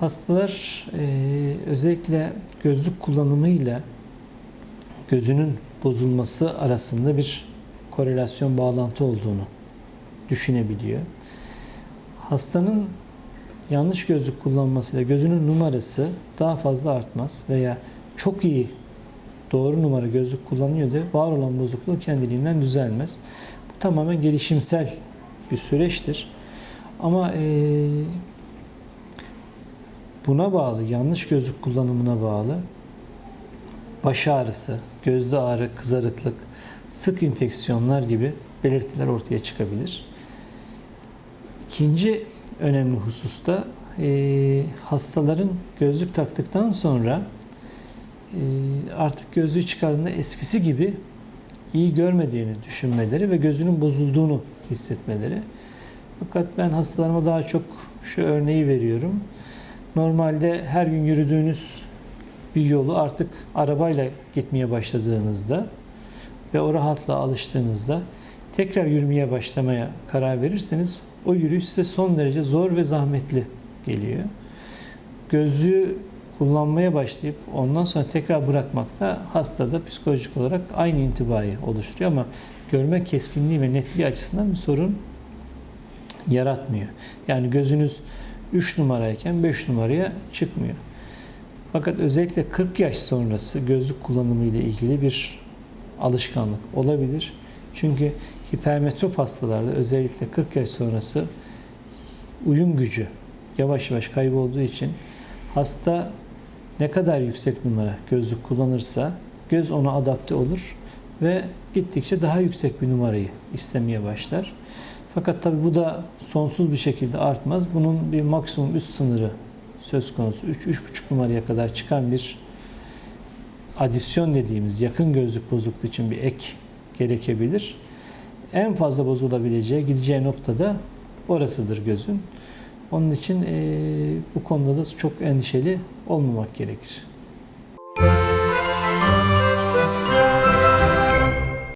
Hastalar e, özellikle gözlük kullanımıyla gözünün bozulması arasında bir korelasyon bağlantı olduğunu düşünebiliyor. Hastanın yanlış gözlük kullanmasıyla gözünün numarası daha fazla artmaz veya çok iyi doğru numara gözlük kullanıyor da var olan bozukluğu kendiliğinden düzelmez. Bu tamamen gelişimsel bir süreçtir. Ama eee, buna bağlı, yanlış gözlük kullanımına bağlı baş ağrısı, gözde ağrı, kızarıklık, sık infeksiyonlar gibi belirtiler ortaya çıkabilir. İkinci önemli hususta eee, hastaların gözlük taktıktan sonra eee, artık gözlüğü çıkardığında eskisi gibi iyi görmediğini düşünmeleri ve gözünün bozulduğunu hissetmeleri. Fakat ben hastalarıma daha çok şu örneği veriyorum. Normalde her gün yürüdüğünüz bir yolu artık arabayla gitmeye başladığınızda ve o rahatla alıştığınızda tekrar yürümeye başlamaya karar verirseniz o yürüyüş size son derece zor ve zahmetli geliyor. Gözlüğü kullanmaya başlayıp ondan sonra tekrar bırakmak da hastada psikolojik olarak aynı intibayı oluşturuyor ama görme keskinliği ve netliği açısından bir sorun yaratmıyor. Yani gözünüz 3 numarayken 5 numaraya çıkmıyor. Fakat özellikle 40 yaş sonrası gözlük kullanımı ile ilgili bir alışkanlık olabilir. Çünkü hipermetrop hastalarda özellikle 40 yaş sonrası uyum gücü yavaş yavaş kaybolduğu için hasta ne kadar yüksek numara gözlük kullanırsa göz ona adapte olur ve gittikçe daha yüksek bir numarayı istemeye başlar. Fakat tabi bu da sonsuz bir şekilde artmaz. Bunun bir maksimum üst sınırı söz konusu. 3-3,5 numaraya kadar çıkan bir adisyon dediğimiz yakın gözlük bozukluğu için bir ek gerekebilir. En fazla bozulabileceği, gideceği noktada orasıdır gözün. Onun için eee, bu konuda da çok endişeli olmamak gerekir.